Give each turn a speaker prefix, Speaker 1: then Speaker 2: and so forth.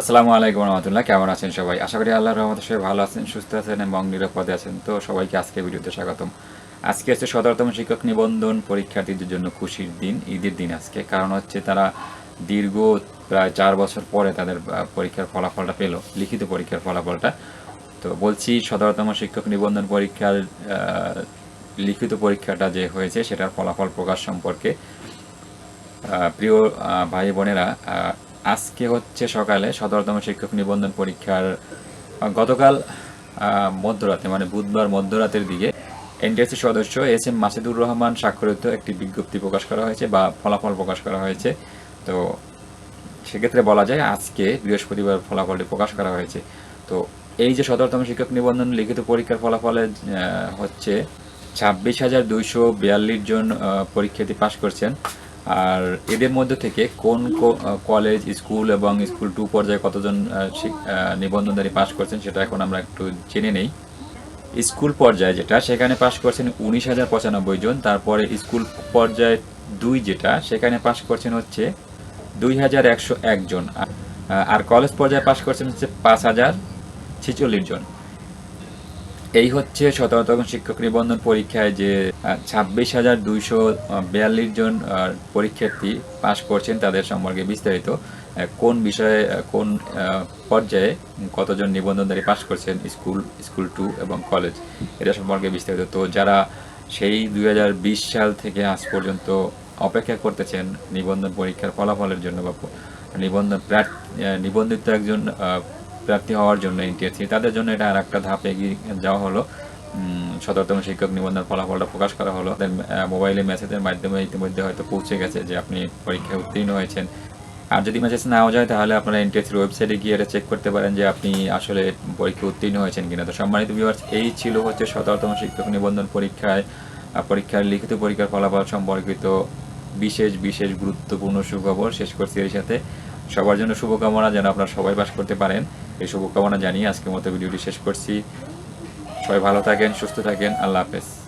Speaker 1: আসসালামু আলাইকুম রহমতুল্লাহ, কেমন আছেন সবাই? আশা করি আল্লাহর রহমতে সবাই ভালো আছেন, সুস্থ আছেন এবং নিরাপদে আছেন। তো সবাইকে আজকে ভিডিওতে স্বাগতম। আজকে হচ্ছে সদরতম শিক্ষক নিবন্ধন পরীক্ষার্থীদের জন্য খুশির দিন, ঈদের দিন আজকে। কারণ হচ্ছে তারা দীর্ঘ প্রায় চার বছর পরে তাদের পরীক্ষার ফলাফলটা পেল, লিখিত পরীক্ষার ফলাফলটা। তো বলছি সদরতম শিক্ষক নিবন্ধন পরীক্ষার লিখিত পরীক্ষাটা যে হয়েছে, সেটার ফলাফল প্রকাশ সম্পর্কে প্রিয় ভাই বোনেরা আজকে হচ্ছে সকালে সদরতম শিক্ষক নিবন্ধন পরীক্ষার গতকাল মধ্যরাতে মানে বুধবার মধ্যরাতের দিকে এনটিএসসি সদস্য এস এম মাসিদুর রহমান স্বাক্ষরিত একটি বিজ্ঞপ্তি প্রকাশ করা হয়েছে বা ফলাফল প্রকাশ করা হয়েছে। তো সেক্ষেত্রে বলা যায় আজকে বৃহস্পতিবার ফলাফলটি প্রকাশ করা হয়েছে। তো এই যে সদরতম শিক্ষক নিবন্ধন লিখিত পরীক্ষার ফলাফলে হচ্ছে ছাব্বিশ হাজার দুইশো বিয়াল্লিশ জন পরীক্ষার্থী পাশ করছেন। আর এদের মধ্যে থেকে কোন কলেজ স্কুল এবং স্কুল টু পর্যায়ে কতজন নিবন্ধনধারী পাশ করছেন সেটা এখন আমরা একটু জেনে নেই। স্কুল পর্যায়ে যেটা, সেখানে পাশ করছেন উনিশ হাজার পঁচানব্বই জন। তারপরে স্কুল পর্যায়ে দুই যেটা, সেখানে পাশ করছেন হচ্ছে দুই হাজার একশো একজন আর কলেজ পর্যায়ে পাশ করছেন হচ্ছে পাঁচ হাজার ছেচল্লিশ জন। এই হচ্ছে শততম শিক্ষক নিবন্ধন পরীক্ষায় যে ছাব্বিশ হাজার দুইশো বিয়াল্লিশ জন পরীক্ষার্থী পাশ করছেন তাদের সম্পর্কে বিস্তারিত কোন বিষয়ে কোন পর্যায়ে কতজন নিবন্ধনধারী পাশ করছেন স্কুল স্কুল টু এবং কলেজ, এটা সম্পর্কে বিস্তারিত। তো যারা সেই দুই হাজার বিশ সাল থেকে আজ পর্যন্ত অপেক্ষা করতেছেন নিবন্ধন পরীক্ষার ফলাফলের জন্য বা নিবন্ধন প্রার্থী নিবন্ধিত একজন প্রার্থী হওয়ার জন্য এনটিএসসি তাদের জন্য এটা আর একটা ধাপ এগিয়ে যাওয়া হলো। সতেরোতম শিক্ষক নিবন্ধন ফলাফলটা প্রকাশ করা হলো। মোবাইলে মেসেজের মাধ্যমে ইতিমধ্যে হয়তো পৌঁছে গেছে যে আপনি পরীক্ষায় উত্তীর্ণ হয়েছেন। আর যদি মেসেজ নাও যায়, তাহলে আপনারা এনটিএসির ওয়েবসাইটে গিয়ে এটা চেক করতে পারেন যে আপনি আসলে পরীক্ষা উত্তীর্ণ হয়েছেন কিনা। তো সম্মানিত ভিউয়ার্স এই ছিল হচ্ছে সতেরোতম শিক্ষক নিবন্ধন পরীক্ষায় পরীক্ষার লিখিত পরীক্ষার ফলাফল সম্পর্কিত বিশেষ বিশেষ গুরুত্বপূর্ণ সুখবর শেষ করছি এর সাথে। সবার জন্য শুভকামনা, যেন আপনারা সবাই পাস করতে পারেন। এই শুভকামনা জানিয়ে আজকের মতো ভিডিওটি শেষ করছি। সবাই ভালো থাকেন, সুস্থ থাকেন। আল্লাহ হাফেজ।